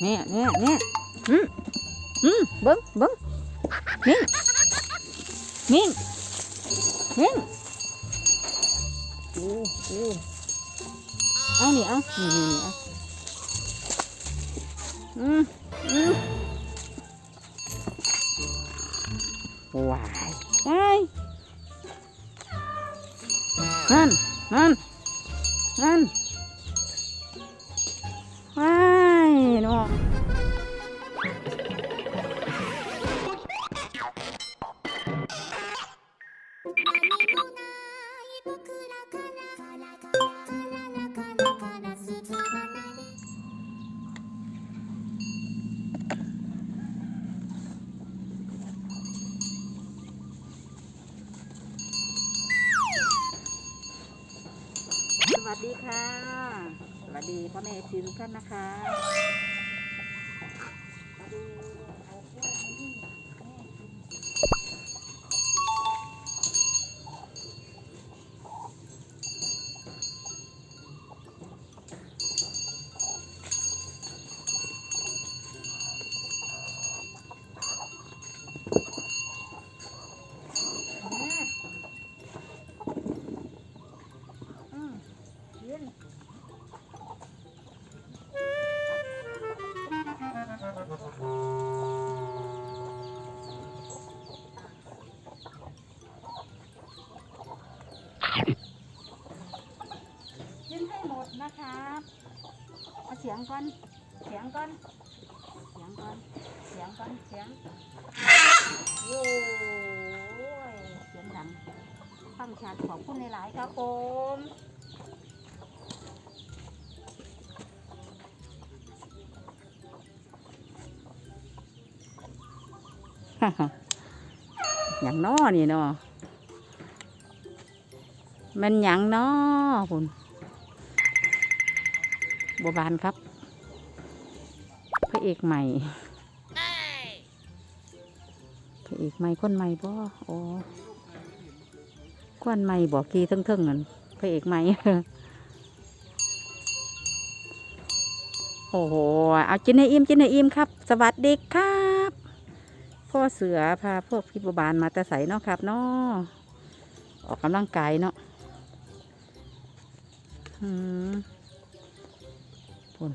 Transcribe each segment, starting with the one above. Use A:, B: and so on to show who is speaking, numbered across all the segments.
A: เนี่ยเนี่ยเนี่ยอืมอืมเบิ้งเบิ้งนิ่งนิ่งนิ่งโอ้โอ้เอานี่เอานี่นี่นี่เอาอืมอืมว้า วัสดีค่ะ สวัสดีพ่อแม่ทีทุกท่านนะคะ สียงก่อน เสียงก่อน เสียงก่อน เสียงก่อน เสียง โอ้ย เสียงดังฟังชัดขอบคุณหลายๆครับผมอย่างน้อนี่เนาะมันหยังน้อคุณบัวบานครับ ระเอกใหม่พระเอกใหม่คนใหม่บ่โอ้คนใหม่บอกกีทั้งเทิงๆนั่นพระเอกใหม่โอ้โห เอาจินให้อิ่มจินให้อิ่มครับ สวัสดีครับ พ่อเสือพาพวกพี่บัวบานมาแต่ใสเนาะครับเนาะออกกำลังกายเนาะอืมพุ่น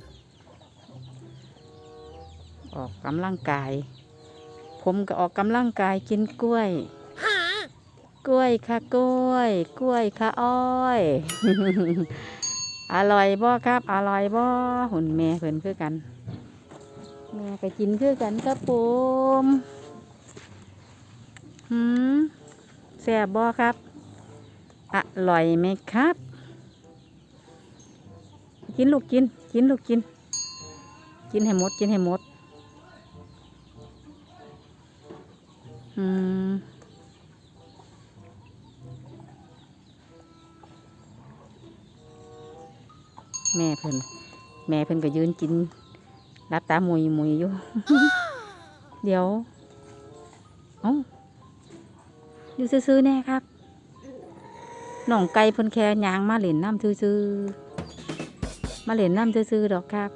A: ออกกำลังกาย ผมก็ออกกำลังกายกินกล้วยกล้วยค่ะกล้วย กล้วยค่ะอ้อย อร่อยบ่ครับ อร่อยบ่หุ่นแม่เพิ่นคือกันแม่ก็กินคือกันครับผมหืมแซ่บบ่ครับ อร่อยไหมครับ กินลูกกิน กินลูกกิน กินให้หมด กินให้หมด อืมแม่เพิ่นแม่เพิ่นก็ยืนกินรับตามุยมุยอยู่ เดี๋ยว เอ้าอยู่ซื่อๆแน่ครับน้องไก่เพิ่นแค่ยางมาเหล่นน้ำซื่อๆมาเหล่นน้ำซื่อๆดอกครับ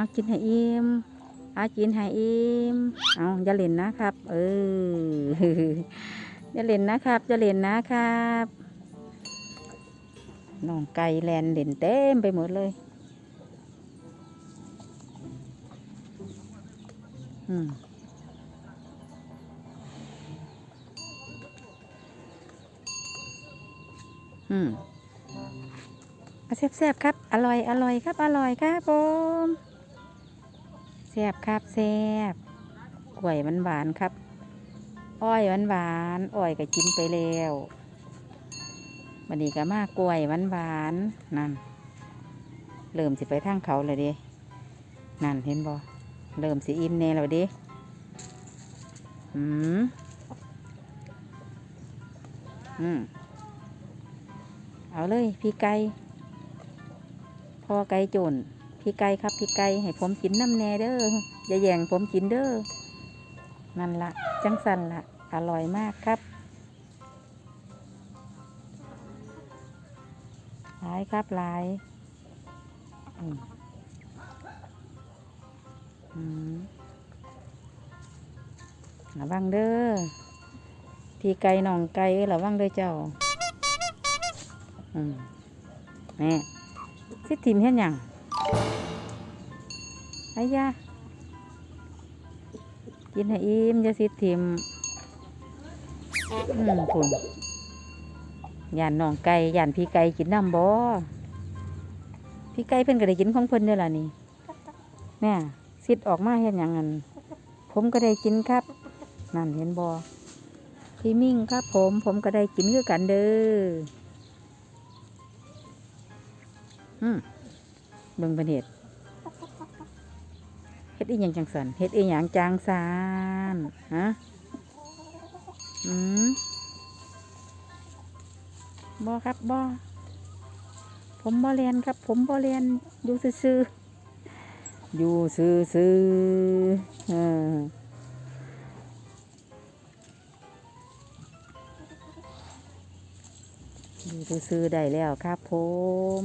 A: เอากินให้อิ่มเอากินให้อิ่มเอาอย่าเล่นนะครับ เอออย่าเล่นนะครับอย่าเล่นนะครับน้องไก่แลนเล่นเต็มไปหมดเลย อืมอืมเอาแซ่บๆครับ อร่อย อร่อยครับ อร่อยครับผม แซบครับแซบกล้วยมันหวานครับ อ้อยหวานๆอ้อยก็กินไปแล้วบันนี้ก็มากล้วยหวานหวานนั่นเริ่มสิไปทางเขาเลยดินั่นเห็นบ่เริ่มสิอิ่มแน่แล้วดิอืมอืมเอาเลยพี่ไก่พ่อไก่โจน พี่ไก่ครับพี่ไก่ให้ผมกินน้ำแน่เด้ออย่าแย่งผมกินเด้อนั่นละจังสันละอร่อยมากครับหลายครับหลายอืมอืมระวังเด้อพี่ไก่หนองไก่เอ้ยระวังเด้อเจ้าอืมแม่สิทิมเห็นยัง ไอ้ยากินให้อิ่มจะสิทิมอืมคุณยานน้องไก่ยานพี่ไก่กินน้ำบ่พี่ไก่เพิ่นก็ได้กินของเพิ่นเด้อล่ะนี่แม่สิดออกมาเห็นอยังงั้นผมก็ได้กินครับ นั่นเห็นบ่พี่มิ่งครับผม ผมก็ได้กินคือกันเด้ออืม เบิ่งเป็นเห็ดเฮ็ดอีหยังจังสันเฮ็ดอีหยังจางซานฮะอืมบ่ครับบ่ผมบ่เรียนครับ ผมบ่เรียนอยู่ซื่อๆอยู่ซื่อๆเอออยู่ซื่อๆได้แล้วครับผม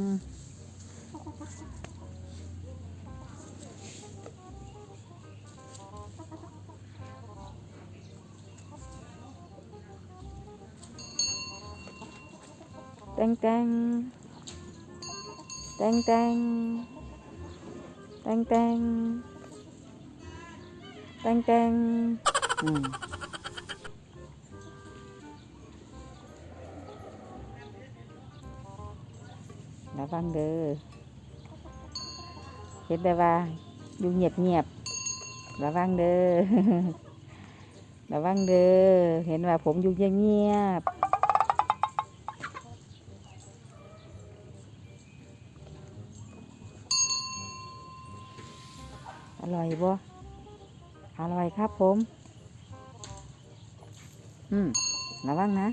A: งแตงแตงแตงแตงแตงแตงแตงอืมระวังเด้อเห็นแบบว่าอยู่เงียบเงียบระวังเด้อระวังเด้อเห็นว่าผมอยู่เงียบเงียบ ร่อยบ่อร่อยครับผม อืม ระวังนะ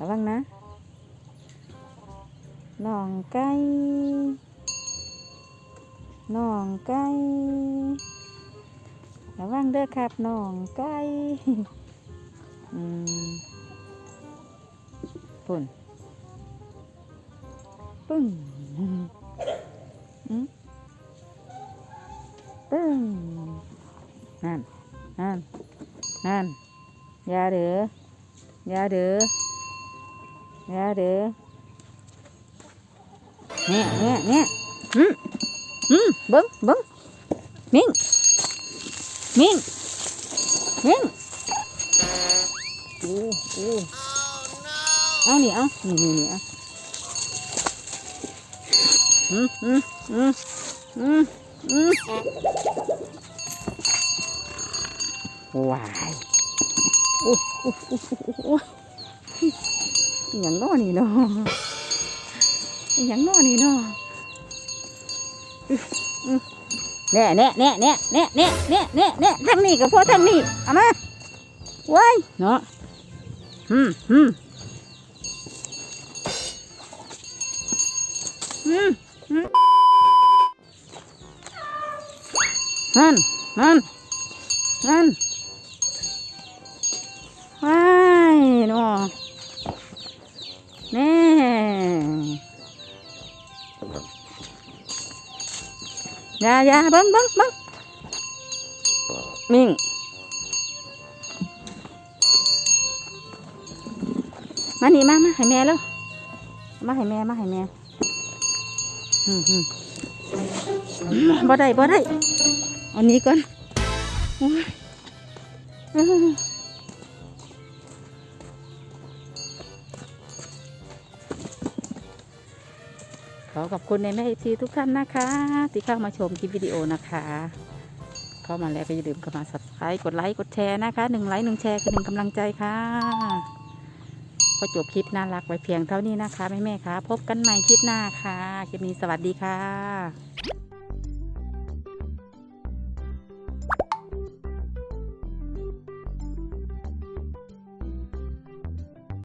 A: ระวังนะน้องไก่น้องไก่ระวังเด้อครับน้องไก่อืมปุ่นปึ้ง นั่น นั่น นั่น ยาเด้อยาเด้อยาเด้อเนี่ยเนี่ยเนี่ยอืมอืมเบิ้งเบิ้งมิ่งมิ่งมิ่งโอ้โอ้เอานี่เอานี่นี่นี่เอาอืมอืมอืมอืม วายโอ้โอ้โอ้โอ้อหย่างน้อนี่เนาะอย่างน้อนี่เนาะอื้ออื้อแน่แน่แน่แน่แน่แน่แน่แน่แน่ทางนี้กับพ่อทางนี้เอามาว้ายเนาะอืมอืมอืมอืม นั่น นั่น นั่นว้ายนาะแน่ยายาเบังเบังเบังมิงมานี่มามาให้แม่แล้วมาให้แม่มาให้แม่บ่ได้บ่ได้ อานี้ก่อนขอขอบคุณในแม่ทีทุกท่านนะคะ ที่เข้ามาชมคลิปวิดีโอนะคะ เข้ามาแล้วก็อย่าลืมเข้ามา subscribe กดไลค์กดแชร์นะคะหนึ่งไลค์หนึ่งแชร์คือหนึ่งกำลังใจค่ะพอจบคลิปน่ารักไว้เพียงเท่านี้นะคะแม่แม่ๆคะพบกันใหม่คลิปหน้าค่ะ คลิปนี้สวัสดีค่ะ